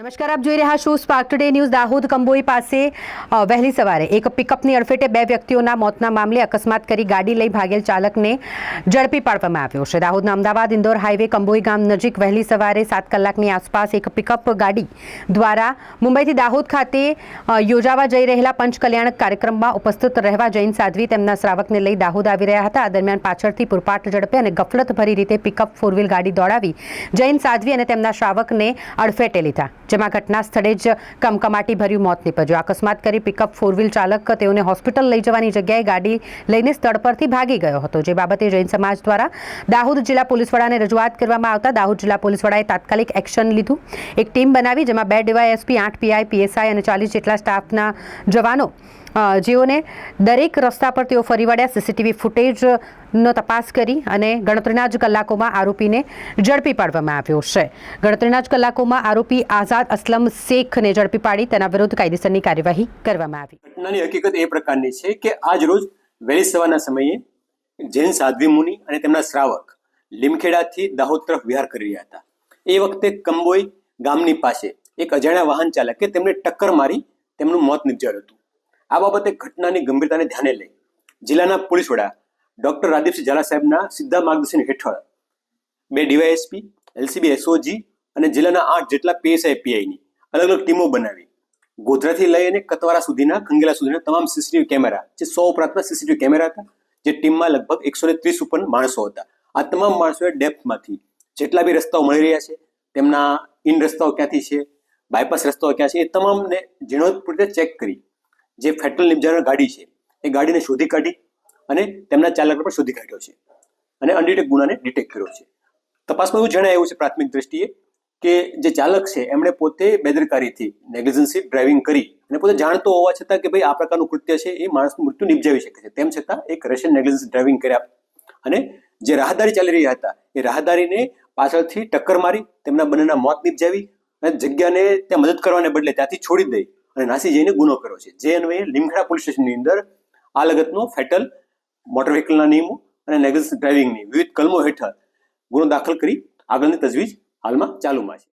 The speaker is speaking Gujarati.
નમસ્કાર, આપ જોઈ રહ્યા છો Spark Today News Dahod Kamboi પાસે વહેલી સવારે એક પિકઅપની અડફેટે બે વ્યક્તિઓના મોતના મામલે અકસ્માત કરી ગાડી લઈ ભાગેલ ચાલકને ઝડપી પાડવામાં આવ્યો છે. દાહોદના અમદાવાદ ઇન્દોર હાઈવે કંબોઈ ગામ નજીક વહેલી સવારે સાત કલાકની આસપાસ એક પિકઅપ ગાડી દ્વારા મુંબઈથી દાહોદ ખાતે યોજાવા જઈ રહેલા પંચકલ્યાણક કાર્યક્રમમાં ઉપસ્થિત રહેવા જૈન સાધ્વી તેમના શ્રાવકને લઈ દાહોદ આવી રહ્યા હતા. દરમિયાન પાછળથી પૂરપાટ ઝડપે અને ગફલતભરી રીતે પિકઅપ ફોર વ્હીલ ગાડી દોડાવી જૈન સાધ્વી અને તેમના શ્રાવકને અડફેટે લીધા. જેમાં ઘટના સ્થળે જ કમકમાટી ભર્યું મોત નીપજ્યું. અકસ્માત કરી પિકઅપ ફોર વ્હીલ ચાલક તેઓને હોસ્પિટલ લઈ જવાની જગ્યાએ ગાડી લઈને સ્થળ પરથી ભાગી ગયો હતો. જે બાબતે જૈન સમાજ દ્વારા દાહોદ જિલ્લા પોલીસ વડાને રજૂઆત કરવામાં આવતા દાહોદ જિલ્લા પોલીસ વડાએ તાત્કાલિક એક્શન લીધું. એક ટીમ બનાવી, જેમાં બે ડીવાયએસપી, આઠ પીઆઈ, પીએસઆઈ અને ચાલીસ જેટલા સ્ટાફના જવાનો જેઓને દરેક રસ્તા પર તેઓ ફરી વળ્યા, સીસીટીવી ફૂટેજનો તપાસ કરી અને ગણતરીના જ કલાકોમાં આરોપીને ઝડપી પાડવામાં આવ્યો છે. ગણતરીના જ કલાકોમાં આરોપી આઝાદ અસલમ શેખને ઝડપી પાડી, તેના વિરુદ્ધ કાયદેસરની કાર્યવાહી કરવામાં આવી. ઘટનાની હકીકત એ પ્રકારની છે કે આજ રોજ વહેલી સવારના સમયે જૈન સાધ્વી મુનિ અને તેમના શ્રાવક લીમખેડાથી દાહોદ તરફ વિહાર કરી રહ્યા હતા. એ વખતે કંબોઈ ગામની પાસે એક અજાણ્યા વાહન ચાલકે તેમને ટક્કર મારી તેમનું મોત નિપજાયું હતું. આ બાબતે ઘટનાની ગંભીરતાને ધ્યાને લઈ જિલ્લાના પોલીસ વડા ડોક્ટર રાદીપસિંહ ઝાલા સાહેબના સીધા માર્ગદર્શન હેઠળ બે ડીવાયએસપી, એલસીબી, એસઓજી અને જિલ્લાના આઠ જેટલા પીએસઆઈ, પીઆઈની અલગ અલગ ટીમો બનાવી ગોધરાથી લઈ અને કતવારા સુધીના, ખંગેલા સુધીના તમામ સીસીટીવી કેમેરા, જે સો ઉપરાંતના સીસીટીવી કેમેરા હતા, જે ટીમમાં લગભગ એકસો ને ત્રીસ ઉપર માણસો હતા. આ તમામ માણસોએ ડેપ્થમાંથી જેટલા બી રસ્તાઓ મળી રહ્યા છે, તેમના ઇન રસ્તાઓ ક્યાંથી છે, બાયપાસ રસ્તાઓ ક્યાં છે, એ તમામને ઝીણવટપૂર્વક ચેક કરી જે ફેટલ નિપજારણ ગાડી છે, એ ગાડીને શોધી કાઢી અને તેમના ચાલકને પણ શોધી કાઢ્યો છે અને અનડિટેક ગુનાને ડિટેક્ટ કર્યો છે. તપાસમાં એવું જણાય એવું છે પ્રાથમિક દ્રષ્ટિએ કે જે ચાલક છે, એમણે પોતે બેદરકારીથી નેગ્લિજન્સી ડ્રાઇવિંગ કરી અને પોતે જાણતો હોવા છતાં કે ભાઈ આ પ્રકારનું કૃત્ય છે, એ માણસનું મૃત્યુ નિપજાવી શકે છે. તેમ છતાં એક રશિયન નેગ્લિજન્સી ડ્રાઇવિંગ કર્યા અને જે રાહદારી ચાલી રહ્યા હતા, એ રાહદારીને પાછળથી ટક્કર મારી, તેમના બંનેના મોત નિપજાવી અને જગ્યાને ત્યાં મદદ કરવાને બદલે ત્યાંથી છોડી દઈ અને નાસી જઈને ગુનો કર્યો છે. જે અન્વયે લીમખેડા પોલીસ સ્ટેશનની અંદર આ લગતનો ફેટલ મોટર વ્હીકલના નિયમો અને નેગ્લિજન્સ ડ્રાઇવિંગની વિવિધ કલમો હેઠળ ગુનો દાખલ કરી આગળની તજવીજ હાલમાં ચાલુમાં છે.